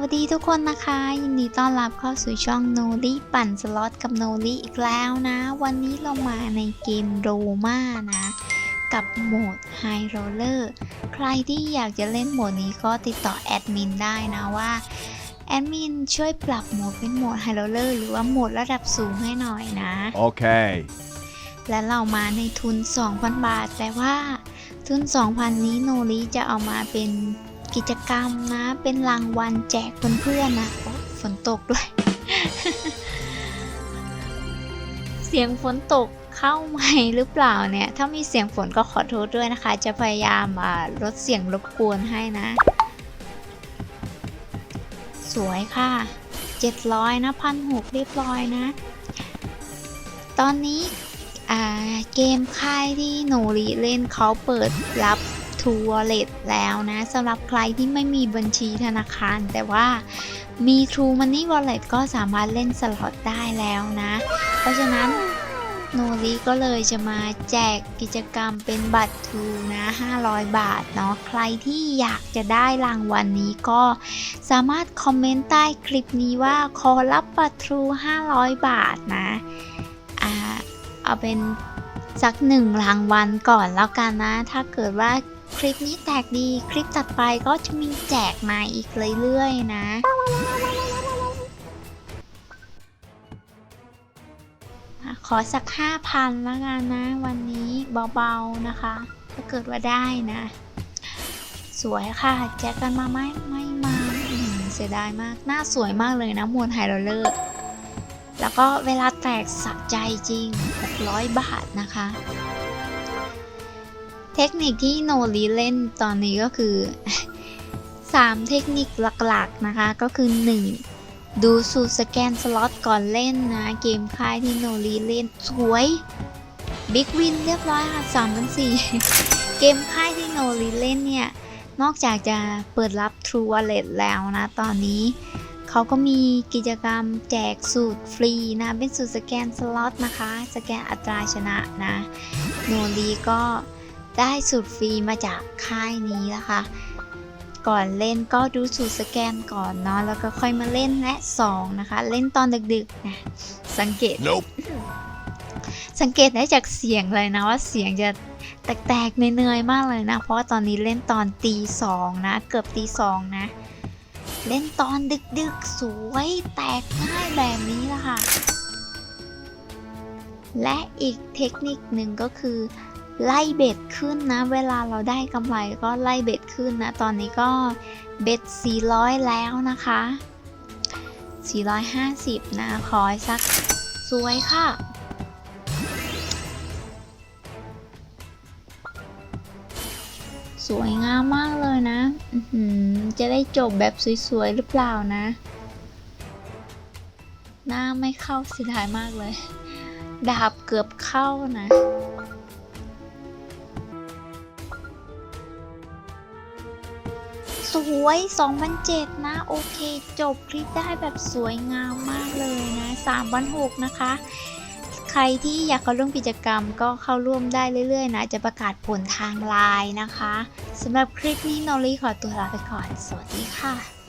วัสดีทุกคนนะคะ ยินดีต้อนรับเข้าสู่ช่องโนลี่ปั่นสล็อตกับโนลี่อีกแล้วนะ วันนี้เรามาในเกมโรมานะ กับโหมดไฮโรลเลอร์ใครที่อยากจะเล่นโหมดนี้ก็ติดต่อแอดมินได้นะว่าแอดมินช่วยปรับโหมดเป็นโหมดไฮโรลเลอร์หรือว่าโหมดระดับสูงให้หน่อยนะ Okay. และเรามาในทุน 2,000 บาท แต่ว่าทุน 2,000 นี้โนริจะเอามาเป็น กิจกรรมนะ เป็นรางวัลแจกเพื่อนๆนะฝนตกด้วย เสียงฝนตกเข้าไหมหรือเปล่าเนี่ย ถ้ามีเสียงฝนก็ขอโทษด้วยนะคะ จะพยายามลดเสียงรบกวนให้นะ สวยค่ะ 700 นะพันหกเรียบร้อยนะ ตอนนี้เกมค่ายที่โนริเล่นเขาเปิดรับ True Wallet แล้วนะสำหรับใครที่ไม่มีบัญชีธนาคาร แต่ว่ามี True Money Wallet ก็สามารถเล่นสล็อตได้แล้วนะ เพราะฉะนั้นโนริก็เลยจะมาแจกกิจกรรมเป็นบัตร True นะ 500 บาทเนาะใครที่อยากจะได้รางวัลนนี้ก็สามารถคอมเมนต์ใต้คลิปนี้ว่าขอรับบัตร True 500 บาทนะอ่าเอาเป็นสักหนึ่งรางวัลก่อนแล้วกันนะ ถ้าเกิดว่า คลิปนี้แตกดี คลิปตัดไปก็จะมีแจกมาอีกเรื่อยๆนะ ขอสัก5,000แล้วกันนะ วันนี้เบาๆนะคะ ถ้าเกิดว่าได้นะ สวยค่ะ แจกกันมาไหมไม่มาเสียดายมาก หน้าสวยมากเลยนะมวลไฮโรลเลอร์แล้วก็เวลาแตกสักใจจริง 600 บาทนะคะ เทคนิคที่โนรีเล่นตอนนี้ก็คือ 3 เทคนิคหลักๆนะคะก็คือ 1. ดูสูตรสแกนสล็อตก่อนเล่นนะ เกมค่ายที่โนรีเล่นสวยบิ๊กวินเรียบร้อยค่ะ3 0 0เกมค่ายที่โนรีเล่นเนี่ย นอกจากจะเปิดรับ True Wallet แล้วนะ ตอนนี้เขาก็มีกิจกรรมแจกสูตรฟรีนะ เป็นสูตรสแกนสล็อตนะคะ สแกนอัตราชนะนะ โนรีก็ ได้สูตรฟรีมาจากค่ายนี้นะคะ ก่อนเล่นก็ดูสูตรสแกนก่อนเนาะแล้วก็ค่อยมาเล่นและ2นะคะ เล่นตอนดึกๆนะสังเกต Nope. สังเกตได้จากเสียงเลยนะว่าเสียงจะแตกๆเนื่อยๆมากเลยนะ เพราะว่าตอนนี้เล่นตอนตีสองนะ เกือบตีสองนะ เล่นตอนดึกๆ สวยแตกง่ายแบบนี้ละค่ะ และอีกเทคนิคหนึ่งก็คือ ไล่เบ็ดขึ้นนะ เวลาเราได้กำไรก็ไล่เบ็ดขึ้นนะ ตอนนี้ก็เบ็ด 400 แล้วนะคะ 450 นะ ขอให้สักสวยค่ะ สวยงามมากเลยนะ จะได้จบแบบสวยๆ หรือเปล่านะ หน้าไม่เข้าเสียดายมากเลย ดาบเกือบเข้านะ สวย 2007 นะ โอเค จบคลิปได้แบบสวยงามมากเลยนะ3,600นะคะ ใครที่อยากเข้าร่วมกิจกรรมก็เข้าร่วมได้เรื่อยๆ นะ จะประกาศผลทางไลน์นะคะสำหรับคลิปนี้นอรี่ขอตัวลาไปก่อน สวัสดีค่ะ